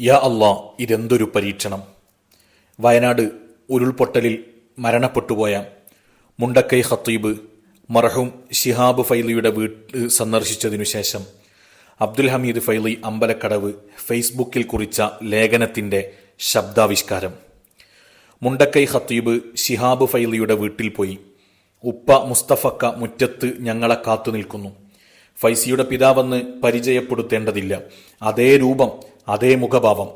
യാ അള്ളാ ഇതെന്തൊരു പരീക്ഷണം. വയനാട് ഉരുൾപൊട്ടലിൽ മരണപ്പെട്ടുപോയ മുണ്ടക്കൈ ഖത്തീബ് മർഹൂം ഷിഹാബ് ഫൈലിയുടെ വീട്ട് സന്ദർശിച്ചതിനു ശേഷം അബ്ദുൽ ഹമീദ് ഫൈലി അമ്പലക്കടവ് ഫേസ്ബുക്കിൽ കുറിച്ച ലേഖനത്തിന്റെ ശബ്ദാവിഷ്കാരം. മുണ്ടക്കൈ ഖത്തീബ് ഷിഹാബ് ഫൈലിയുടെ വീട്ടിൽ പോയി. ഉപ്പ മുസ്തഫക്ക മുറ്റത്ത് ഞങ്ങളെ കാത്തു നിൽക്കുന്നു. ഫൈസിയുടെ പിതാവെന്ന് പരിചയപ്പെടുത്തേണ്ടതില്ല. അതേ രൂപം അതേ മുഖഭാവം.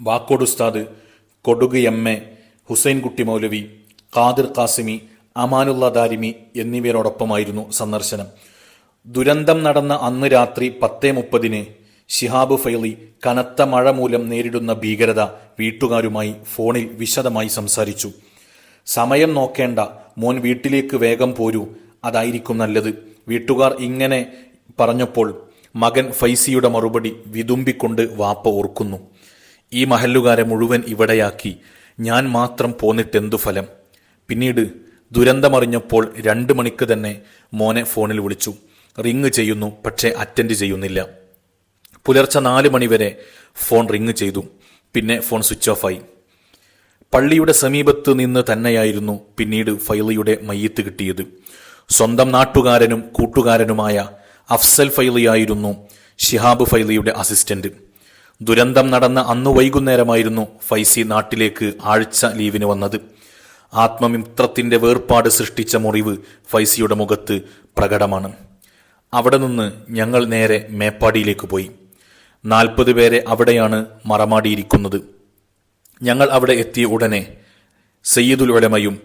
വാക്കോട് ഉസ്താദ് കൊടുക് എം. എ. ഹുസൈൻകുട്ടി മൗലവി ഖാദിർ കാസിമി അമാനുള്ള ദാരിമി എന്നിവരോടൊപ്പമായിരുന്നു സന്ദർശനം. ദുരന്തം നടന്ന അന്ന് രാത്രി പത്തേ മുപ്പതിന് ഷിഹാബ് ഫൈലി കനത്ത മഴ മൂലം നേരിടുന്ന ഭീകരത വീട്ടുകാരുമായി ഫോണിൽ വിശദമായി സംസാരിച്ചു. സമയം നോക്കേണ്ട. മോൻ വീട്ടിലേക്ക് വേഗം പോരൂ. അതായിരിക്കും നല്ലത്. വീട്ടുകാർ ഇങ്ങനെ പറഞ്ഞപ്പോൾ മകൻ ഫൈസിയുടെ മറുപടി വിതുമ്പിക്കൊണ്ട് വാപ്പ ഓർക്കുന്നു. ഈ മഹല്ലുകാരെ മുഴുവൻ ഇവിടെയാക്കി. ഞാൻ മാത്രം പോന്നിട്ടെന്തു ഫലം? പിന്നീട് ദുരന്തമറിഞ്ഞപ്പോൾ രണ്ട് മണിക്ക് തന്നെ മോനെ ഫോണിൽ വിളിച്ചു. റിങ് ചെയ്യുന്നു പക്ഷേ അറ്റൻഡ് ചെയ്യുന്നില്ല. പുലർച്ചെ നാല് മണിവരെ ഫോൺ റിങ് ചെയ്തു. പിന്നെ ഫോൺ സ്വിച്ച് ഓഫായി പള്ളിയുടെ സമീപത്ത് നിന്ന് തന്നെയായിരുന്നു പിന്നീട് ഫൈലിയുടെ മയ്യത്ത് കിട്ടിയത്. സ്വന്തം നാട്ടുകാരനും കൂട്ടുകാരനുമായ അഫ്സൽ ഫൈലിയായിരുന്നു ഷിഹാബ് ഫൈലിയുടെ അസിസ്റ്റന്റ്. ദുരന്തം നടന്ന അന്ന് വൈകുന്നേരമായിരുന്നു ഫൈസി നാട്ടിലേക്ക് ആഴ്ച ലീവിന് വന്നത്. ആത്മമിത്രത്തിന്റെ വേർപാട് സൃഷ്ടിച്ച മുറിവ് ഫൈസിയുടെ മുഖത്ത് പ്രകടമാണ്. അവിടെ നിന്ന് ഞങ്ങൾ നേരെ മേപ്പാടിയിലേക്ക് പോയി. നാൽപ്പത് പേരെ അവിടെയാണ് മറമാടിയിരിക്കുന്നത്. ഞങ്ങൾ അവിടെ എത്തിയ ഉടനെ സയ്യിദുൽ ഉലമയും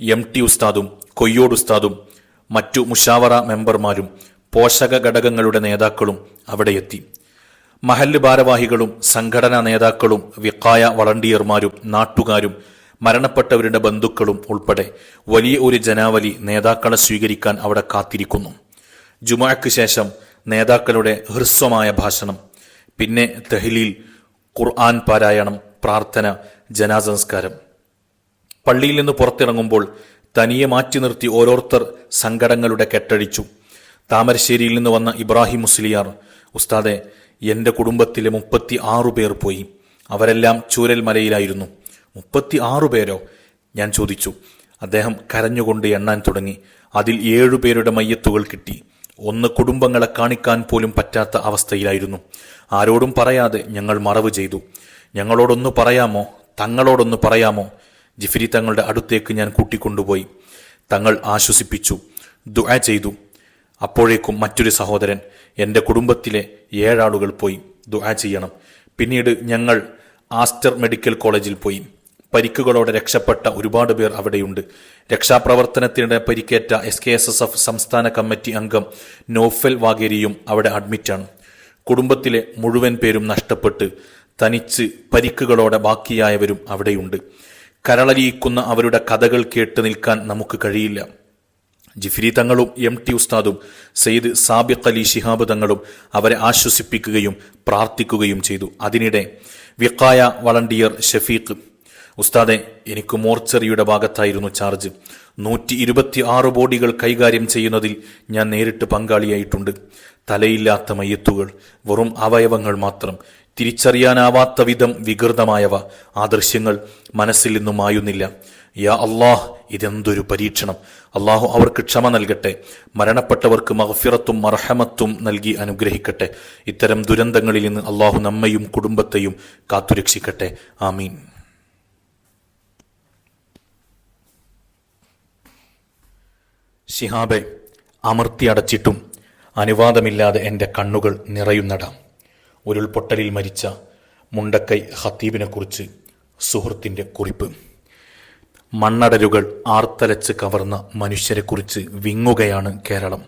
എം ടി ഉസ്താദും കൊയ്യോട് ഉസ്താദും മറ്റു മുഷാവറ മെമ്പർമാരും പോഷക ഘടകങ്ങളുടെ നേതാക്കളും അവിടെ എത്തി. മഹല്ല് ഭാരവാഹികളും സംഘടനാ നേതാക്കളും വിക്കായ വളണ്ടിയർമാരും നാട്ടുകാരും മരണപ്പെട്ടവരുടെ ബന്ധുക്കളും ഉൾപ്പെടെ വലിയ ഒരു ജനാവലി നേതാക്കളെ സ്വീകരിക്കാൻ അവിടെ കാത്തിരിക്കുന്നു. ജുമാക്ക് ശേഷം നേതാക്കളുടെ ഹ്രസ്വമായ ഭാഷണം പിന്നെ തെഹ്ലീൽ ഖുർആൻ പാരായണം പ്രാർത്ഥന ജനാസംസ്കാരം. പള്ളിയിൽ നിന്ന് പുറത്തിറങ്ങുമ്പോൾ തനിയെ മാറ്റി നിർത്തി ഓരോരുത്തർ സങ്കടങ്ങളുടെ കെട്ടഴിച്ചു. താമരശ്ശേരിയിൽ നിന്ന് വന്ന ഇബ്രാഹിം മുസ്ലിയാർ ഉസ്താദെ എന്റെ കുടുംബത്തിലെ മുപ്പത്തി ആറു പേർ പോയി. അവരെല്ലാം ചൂരൽ മലയിലായിരുന്നു. മുപ്പത്തി ആറു പേരോ? ഞാൻ ചോദിച്ചു. അദ്ദേഹം കരഞ്ഞുകൊണ്ട് എണ്ണാൻ തുടങ്ങി. അതിൽ ഏഴുപേരുടെ മയ്യത്തുകൾ കിട്ടി. ഒന്ന് കുടുംബങ്ങളെ കാണിക്കാൻ പോലും പറ്റാത്ത അവസ്ഥയിലായിരുന്നു. ആരോടും പറയാതെ ഞങ്ങൾ മറവ് ചെയ്തു. ഞങ്ങളോടൊന്ന് പറയാമോ? തങ്ങളോടൊന്ന് പറയാമോ? ജിഫിരി തങ്ങളുടെ അടുത്തേക്ക് ഞാൻ കൂട്ടിക്കൊണ്ടുപോയി. തങ്ങൾ ആശ്വസിപ്പിച്ചു. ദുആ ചെയ്തു. അപ്പോഴേക്കും മറ്റൊരു സഹോദരൻ എന്റെ കുടുംബത്തിലെ ഏഴാളുകൾ പോയി ദുആ ചെയ്യണം. പിന്നീട് ഞങ്ങൾ ആസ്റ്റർ മെഡിക്കൽ കോളേജിൽ പോയി. പരിക്കുകളോടെ രക്ഷപ്പെട്ട ഒരുപാട് പേർ അവിടെയുണ്ട്. രക്ഷാപ്രവർത്തനത്തിനിടെ പരിക്കേറ്റ S K S S F സംസ്ഥാന കമ്മിറ്റി അംഗം നോഫൽ വാഗേരിയും അവിടെ അഡ്മിറ്റാണ് കുടുംബത്തിലെ മുഴുവൻ പേരും നഷ്ടപ്പെട്ട് തനിച്ച് പരിക്കുകളോടെ ബാക്കിയായവരും അവിടെയുണ്ട്. കരളലിയിക്കുന്ന അവരുടെ കഥകൾ കേട്ട് നിൽക്കാൻ നമുക്ക് കഴിയില്ല. ജിഫിരി തങ്ങളും എം ടി ഉസ്താദും സെയ്ദ് സാബിഖ് അലി ശിഹാബ് തങ്ങളും അവരെ ആശ്വസിപ്പിക്കുകയും പ്രാർത്ഥിക്കുകയും ചെയ്തു. അതിനിടെ വിക്കായ വളണ്ടിയർ ഷഫീഖ് ഉസ്താദെ എനിക്ക് മോർച്ചറിയുടെ ഭാഗത്തായിരുന്നു ചാർജ്. നൂറ്റി ഇരുപത്തി ആറ് ബോഡികൾ കൈകാര്യം ചെയ്യുന്നതിൽ ഞാൻ നേരിട്ട് പങ്കാളിയായിട്ടുണ്ട്. തലയില്ലാത്ത മയ്യത്തുകൾ വെറും അവയവങ്ങൾ മാത്രം തിരിച്ചറിയാനാവാത്ത വിധം വികൃതമായവ ആ ദൃശ്യങ്ങൾ മനസ്സിൽ നിന്നും മായുന്നില്ല. യാ അള്ളാഹ് ഇതെന്തൊരു പരീക്ഷണം. അള്ളാഹു അവർക്ക് ക്ഷമ നൽകട്ടെ. മരണപ്പെട്ടവർക്ക് മഹഫിറത്തും മർഹമത്തും നൽകി അനുഗ്രഹിക്കട്ടെ. ഇത്തരം ദുരന്തങ്ങളിൽ നിന്ന് അള്ളാഹു നമ്മയും കുടുംബത്തെയും കാത്തുരക്ഷിക്കട്ടെ. ആമീൻ. ഷിഹാബെ അമർത്തി അടച്ചിട്ടും അനുവാദമില്ലാതെ എന്റെ കണ്ണുകൾ നിറയുന്നടാം. ഉരുൾപൊട്ടലിൽ മരിച്ച മുണ്ടക്കൈ ഹത്തീബിനെക്കുറിച്ച് സുഹൃത്തിന്റെ കുറിപ്പ്. മണ്ണടരുകൾ ആർത്തലച്ച് കവർന്ന മനുഷ്യരെക്കുറിച്ച് വിങ്ങുകയാണ് കേരളം.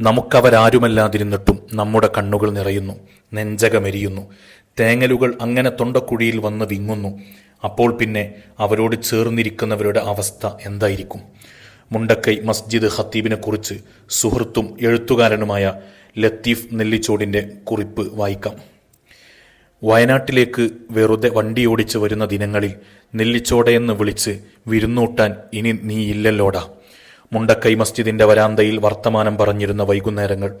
നമുക്കവരാരുമല്ലാതിരുന്നിട്ടും നമ്മുടെ കണ്ണുകൾ നിറയുന്നു നെഞ്ചകമെരിയുന്നു. തേങ്ങലുകൾ അങ്ങനെ തൊണ്ടക്കുഴിയിൽ വന്ന് വിങ്ങുന്നു. അപ്പോൾ പിന്നെ അവരോട് ചേർന്നിരിക്കുന്നവരുടെ അവസ്ഥ എന്തായിരിക്കും? മുണ്ടക്കൈ മസ്ജിദ് ഹത്തീബിനെക്കുറിച്ച് സുഹൃത്തും എഴുത്തുകാരനുമായ ലത്തീഫ് നെല്ലിച്ചോടിന്റെ കുറിപ്പ് വായിക്കാം. വയനാട്ടിലേക്ക് വെറുതെ വണ്ടിയോടിച്ച് വരുന്ന ദിനങ്ങളിൽ നെല്ലിച്ചോടയെന്ന് വിളിച്ച് വിരുന്നൂട്ടാൻ ഇനി നീ ഇല്ലല്ലോടാ. മുണ്ടക്കൈ മസ്ജിദിന്റെ വരാന്തയിൽ വർത്തമാനം പറഞ്ഞിരുന്ന വൈകുന്നേരങ്ങൾ.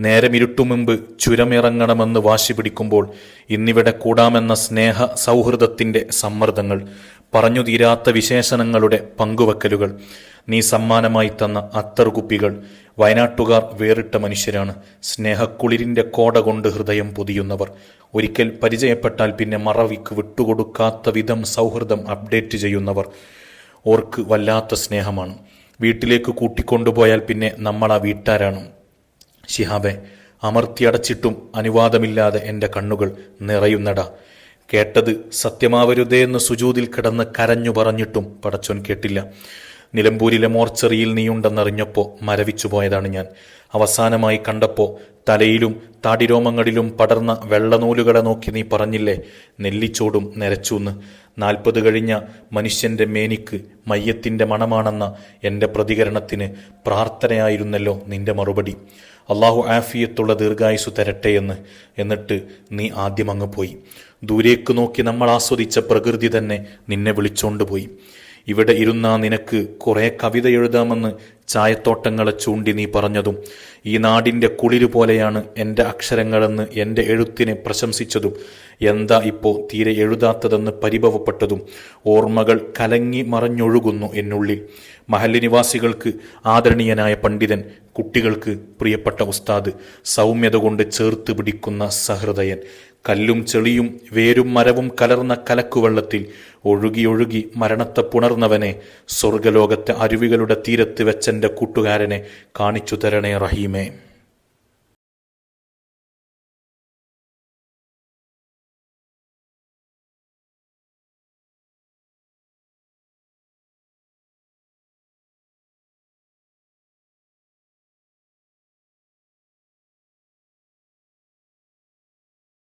നേരമിരുട്ടു മുമ്പ് ചുരമിറങ്ങണമെന്ന് വാശി പിടിക്കുമ്പോൾ ഇന്നിവിടെ കൂടാമെന്ന സ്നേഹ സൗഹൃദത്തിന്റെ സമ്മർദ്ദങ്ങൾ പറഞ്ഞു തീരാത്ത വിശേഷണങ്ങളുടെ പങ്കുവെക്കലുകൾ നീ സമ്മാനമായി തന്ന അത്തറുകുപ്പികൾ. വയനാട്ടുകാർ വേറിട്ട മനുഷ്യരാണ്. സ്നേഹക്കുളിരിന്റെ കോട കൊണ്ട് ഹൃദയം പൊതിയുന്നവർ. ഒരിക്കൽ പരിചയപ്പെട്ടാൽ പിന്നെ മറവിക്ക് വിട്ടുകൊടുക്കാത്ത വിധം സൗഹൃദം അപ്ഡേറ്റ് ചെയ്യുന്നവർ. ഓർക്ക് വല്ലാത്ത സ്നേഹമാണ്. വീട്ടിലേക്ക് കൂട്ടിക്കൊണ്ടുപോയാൽ പിന്നെ നമ്മൾ ആ വീട്ടാരാണ്. ഷിഹാബെ അമർത്തിയടച്ചിട്ടും അനുവാദമില്ലാതെ എന്റെ കണ്ണുകൾ നിറയുന്നട. കേട്ടത് സത്യമാവരുതേ എന്ന് സുജൂതിൽ കിടന്ന് കരഞ്ഞു പറഞ്ഞിട്ടും പടച്ചോൻ കേട്ടില്ല. നിലമ്പൂരിലെ മോർച്ചറിയിൽ നീയുണ്ടെന്നറിഞ്ഞപ്പോൾ മരവിച്ചു പോയതാണ് ഞാൻ. അവസാനമായി കണ്ടപ്പോൾ തലയിലും താടിരോമങ്ങളിലും പടർന്ന വെള്ളനൂലുകളെ നോക്കി നീ പറഞ്ഞില്ലേ നെല്ലിച്ചോടും നിരച്ചൂന്ന്. നാൽപ്പത് കഴിഞ്ഞ മനുഷ്യന്റെ മേനിക്ക് മയ്യത്തിന്റെ മണമാണെന്ന എന്റെ പ്രതികരണത്തിന് പ്രാർത്ഥനയായിരുന്നല്ലോ നിന്റെ മറുപടി. അള്ളാഹു ആഫിയത്തുള്ള ദീർഘായുസ് തരട്ടെ എന്ന്. എന്നിട്ട് നീ ആദ്യം അങ്ങ് പോയി. ദൂരേക്ക് നോക്കി നമ്മൾ ആസ്വദിച്ച പ്രകൃതി തന്നെ നിന്നെ വിളിച്ചോണ്ട് പോയി. ഇവിടെ ഇരുന്നാ നിനക്ക് കുറേ കവിത എഴുതാമെന്ന് ചായത്തോട്ടങ്ങളെ ചൂണ്ടി നീ പറഞ്ഞതും ഈ നാടിന്റെ കുളിരു പോലെയാണ് എന്റെ അക്ഷരങ്ങളെന്ന് എന്റെ എഴുത്തിനെ പ്രശംസിച്ചതും എന്താ ഇപ്പോ തീരെ എഴുതാത്തതെന്ന് പരിഭവപ്പെട്ടതും ഓർമ്മകൾ കലങ്ങി മറഞ്ഞൊഴുകുന്നു എന്നുള്ളിൽ. മഹല്ല് നിവാസികൾക്ക് ആദരണീയനായ പണ്ഡിതൻ കുട്ടികൾക്ക് പ്രിയപ്പെട്ട ഉസ്താദ് സൗമ്യത കൊണ്ട് ചേർത്ത് പിടിക്കുന്ന സഹൃദയൻ കല്ലും ചെളിയും വേരും മരവും കലർന്ന കലക്കുവെള്ളത്തിൽ ഒഴുകി ഒഴുകി മരണത്തെ പുണർന്നവനെ സ്വർഗലോകത്തെ അരുവികളുടെ തീരത്ത് വെച്ചെന്റെ കൂട്ടുകാരനെ കാണിച്ചു തരണേ റഹീമേ.